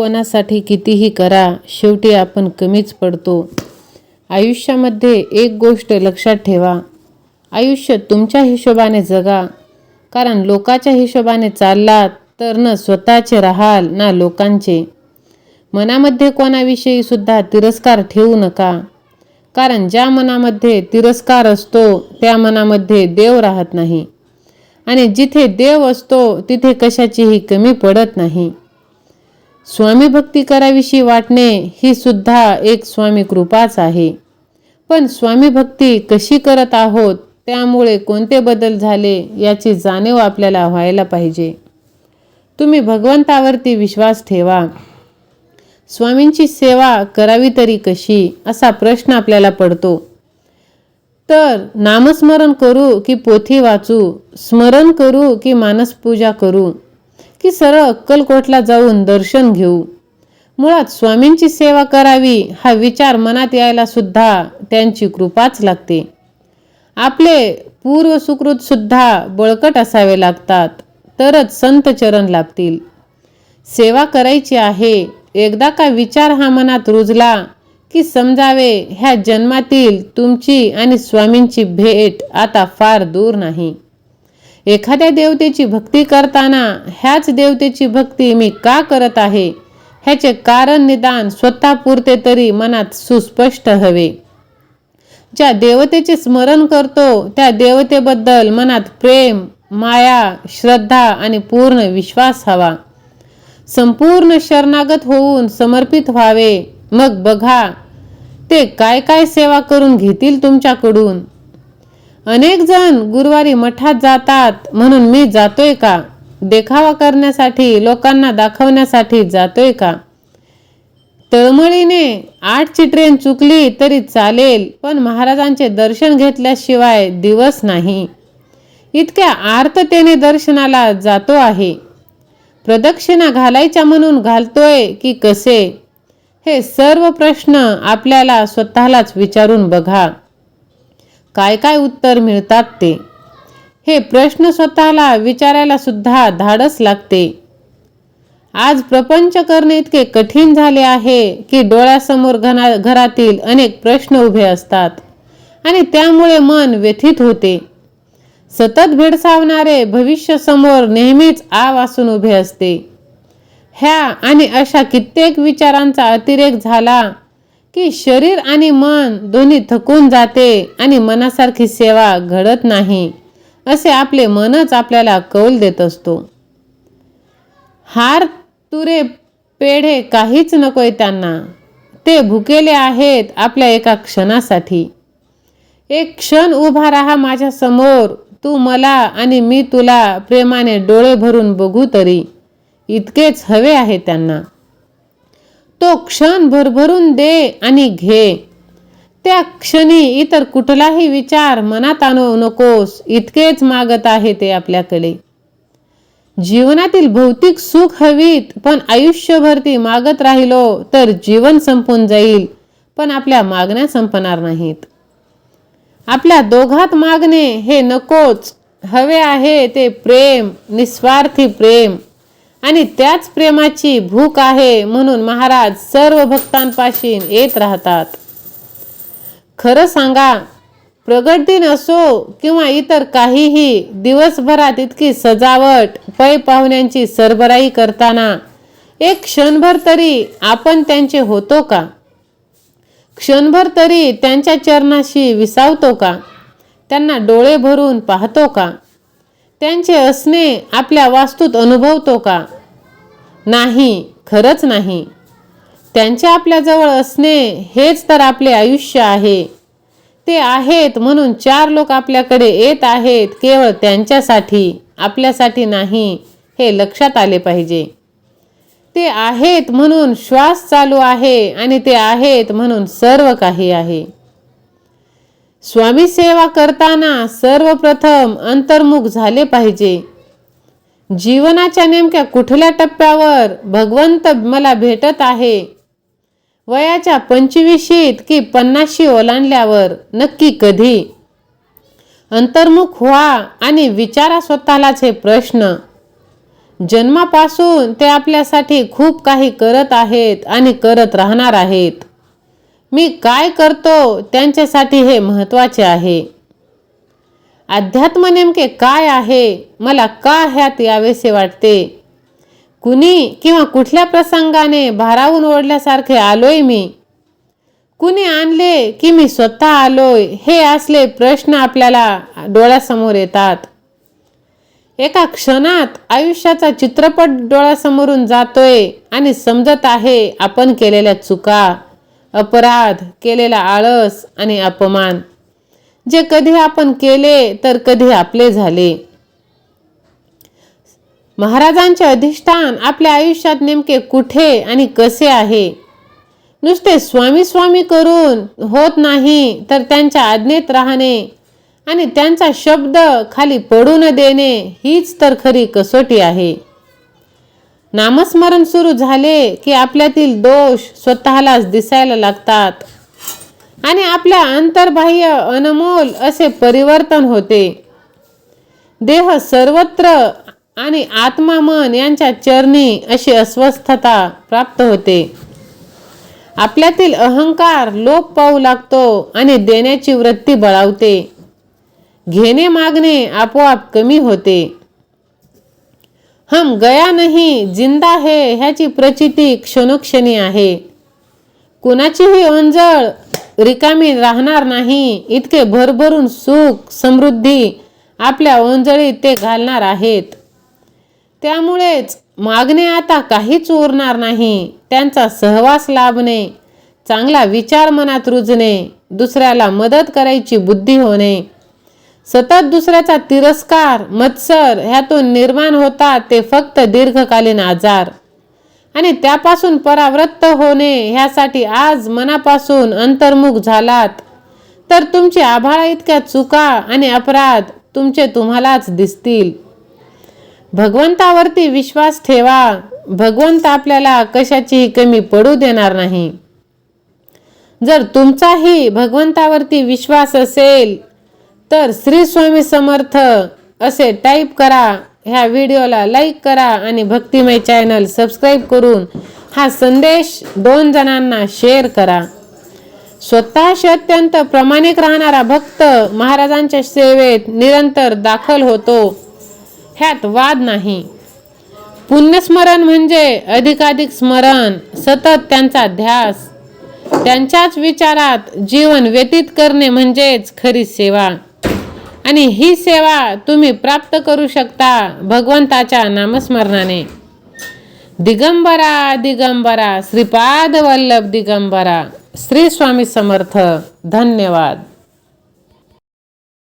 कोणासाठी कितीही करा शेवटी आपण कमीच पडतो. आयुष्यामध्ये एक गोष्ट लक्षात ठेवा. आयुष्य तुमच्या हिशोबाने जगा. कारण लोकाच्या हिशोबाने चाललात तर न स्वतःचे राहाल ना लोकांचे. मनामध्ये कोणाविषयी सुद्धा तिरस्कार ठेवू नका. कारण ज्या मनामध्ये तिरस्कार असतो त्या मनामध्ये देव राहत नाही. आणि जिथे देव असतो तिथे कशाचीही कमी पडत नाही. स्वामी भक्ती कराविषयी वाटणे ही सुद्धा एक स्वामी कृपाच आहे. पण स्वामी भक्ती कशी करत आहोत त्यामुळे कोणते बदल झाले याची जाणीव आपल्याला व्हायला पाहिजे. तुम्ही भगवंतावरती विश्वास ठेवा. स्वामींची सेवा करावी तरी कशी असा प्रश्न आपल्याला पडतो. तर नामस्मरण करू की पोथी वाचू स्मरण करू की मानसपूजा करू. की सरळ अक्कलकोटला जाऊन दर्शन घेऊ. मुळात स्वामींची सेवा करावी हा विचार मनात यायला सुद्धा त्यांची कृपाच लागते. आपले पूर्व सुकृत सुद्धा बळकट असावे लागतात तरच संत चरण लागतील. सेवा करायची आहे एकदा का विचार हा मनात रुजला की समजावे ह्या जन्मातील तुमची आणि स्वामींची भेट आता फार दूर नाही. एखाद्या देवतेची भक्ती करताना ह्याच देवतेची भक्ती मी का करत आहे? ह्याचे कारण निदान स्वतःपुरते तरी मनात सुस्पष्ट हवे. ज्या देवतेचे स्मरण करतो त्या देवतेबद्दल मनात प्रेम माया श्रद्धा आणि पूर्ण विश्वास हवा. संपूर्ण शरणागत होऊन समर्पित व्हावे. मग बघा ते काय काय सेवा करून घेतील तुमच्याकडून? अनेक जण गुरुवारी मठात जातात म्हणून मी जातोय का? देखावा करण्यासाठी लोकांना दाखवण्यासाठी जातोय का? तळमळीने आठची ट्रेन चुकली तरी चालेल पण महाराजांचे दर्शन घेतल्याशिवाय दिवस नाही. इतक्या आर्ततेने दर्शनाला जातो आहे. प्रदक्षिणा घालायच्या म्हणून घालतोय की कसे? हे सर्व प्रश्न आपल्याला स्वतःलाच विचारून बघा. काय काय उत्तर मिळतात ते? हे प्रश्न स्वतःला विचारायला सुद्धा धाडस लागते. आज प्रपंच करणे इतके कठीण झाले आहे की डोळ्यासमोर घना घरातील अनेक प्रश्न उभे असतात आणि त्यामुळे मन व्यथित होते. सतत भेडसावणारे भविष्य समोर नेहमीच आ वासून उभे असते. ह्या आणि अशा कित्येक विचारांचा अतिरेक झाला की शरीर आणि मन दोन्ही थकून जाते आणि मनासारखी सेवा घडत नाही असे आपले मनच आपल्याला कौल देत असतो. हार तुरे पेढे काहीच नकोय त्यांना. ते भुकेले आहेत आपल्या एका क्षणासाठी. एक क्षण उभा राहा माझ्यासमोर. तू मला आणि मी तुला प्रेमाने डोळे भरून बघू तरी. इतकेच हवे आहे त्यांना. तो क्षण भरभरून दे आणि घे. त्या क्षणी इतर कुठलाही विचार मनात आणू नकोस. इतकेच मागत आहे ते आपल्याकडे. जीवनातील भौतिक सुख हवीत पण आयुष्यभर ती मागत राहिलो तर जीवन संपून जाईल पण आपल्या मागण्या संपणार नाहीत. आपल्या दोघात मागणे हे नकोच. हवे आहे ते प्रेम निस्वार्थी प्रेम. आणि त्याच प्रेमाची भूक आहे म्हणून महाराज सर्व भक्तांपाशी येत राहतात. खरं सांगा प्रगट दिन असो किंवा इतर काहीही दिवसभरात इतकी सजावट पै पाहुण्यांची सरबराई करताना एक क्षणभर तरी आपण त्यांचे होतो का? क्षणभर तरी त्यांच्या चरणाशी विसावतो का? त्यांना डोळे भरून पाहतो का? त्यांचे असणे आपल्या वास्तूत अनुभवतो का? नाही खरंच नाही. त्यांचे आपल्याजवळ असणे हेच तर आपले आयुष्य आहे. ते आहेत म्हणून चार लोक आपल्याकडे येत आहेत केवळ त्यांच्यासाठी आपल्यासाठी नाही हे लक्षात आले पाहिजे. ते आहेत म्हणून श्वास चालू आहे आणि ते आहेत म्हणून सर्व काही आहे. स्वामी सेवा करताना सर्वप्रथम अंतर्मुख झाले पाहिजे. जीवनाच्या नेमक्या कुठल्या टप्प्यावर भगवंत मला भेटत आहे? वयाच्या पंचवीशीत की पन्नाशी ओलांडल्यावर नक्की कधी? अंतर्मुख व्हा आणि विचारा स्वतःलाच हे प्रश्न. जन्मापासून ते आपल्यासाठी खूप काही करत आहेत आणि करत राहणार आहेत. मी काय करतो त्यांच्यासाठी हे महत्त्वाचे आहे. अध्यात्म नेमके काय आहे? मला का ह्यात यावेसे वाटते? कुणी किंवा कुठल्या प्रसंगाने भारावून ओढल्यासारखे आलोय मी? कुणी आणले की मी स्वतः आलोय? हे असले प्रश्न आपल्याला डोळ्यासमोर येतात. एका क्षणात आयुष्याचा चित्रपट डोळ्यासमोरून जातोय आणि समजत आहे आपण केलेल्या चुका. अपराध केलेला आळस आणि अपमान. जे कधी आपण केले तर कधी आपले झाले. महाराजांचे अधिष्ठान आपल्या आयुष्यात नेमके कुठे आणि कसे आहे? नुसते स्वामी स्वामी करून होत नाही तर त्यांच्या आज्ञेत राहणे आणि त्यांचा शब्द खाली पडू न देणे हीच तर खरी कसोटी आहे. नामस्मरण सुरू झाले की आपल्यातील दोष स्वतःलाच दिसायला लागतात. आणि आपल्या अंतर्बाह्य अनमोल असे परिवर्तन होते. देह सर्वत्र आणि आत्मा मन यांच्या चरणी अशी अस्वस्थता प्राप्त होते. आपल्यातील अहंकार लोप पाहू लागतो आणि देण्याची वृत्ती बळावते. घेणे मागणे आपोआप कमी होते. हम गया नाही जिंदा है ह्याची प्रचिती क्षणोक्षणी आहे. कुणाचीही ओंजळ रिकामी राहणार नाही इतके भरभरून सुख समृद्धी आपल्या ओंजळीत ते घालणार आहेत. त्यामुळेच मागणे आता काहीच उरणार नाही त्यांचा सहवास लाभणे चांगला विचार मनात रुजणे दुसऱ्याला मदत करायची बुद्धी होणे सतत दुसऱ्याचा तिरस्कार मत्सर ह्यातून निर्माण होतात ते फक्त दीर्घकालीन आजार. आणि त्यापासून परावृत्त होणे ह्यासाठी आज मनापासून अंतर्मुख झालात. तर तुमची आभाळा इतक्या चुका आणि अपराध तुमचे तुम्हालाच दिसतील. भगवंतावरती विश्वास ठेवा. भगवंत आपल्याला कशाचीही कमी पडू देणार नाही. जर तुमचाही भगवंतावरती विश्वास असेल तर श्री स्वामी समर्थ असे टाईप करा ह्या व्हिडिओला लाईक करा आणि भक्तिमय चॅनल सबस्क्राईब करून हा संदेश दोन जणांना शेअर करा. स्वतःशी अत्यंत प्रामाणिक राहणारा भक्त महाराजांच्या सेवेत निरंतर दाखल होतो ह्यात वाद नाही. पुण्यस्मरण म्हणजे अधिकाधिक स्मरण सतत त्यांचा ध्यास. त्यांच्याच विचारात जीवन व्यतीत करणे म्हणजेच खरी सेवा. आणि ही सेवा तुम्ही प्राप्त करू शकता भगवंताच्या नामस्मरणाने. दिगंबरा दिगंबरा श्रीपाद वल्लभ दिगंबरा श्री स्वामी समर्थ धन्यवाद.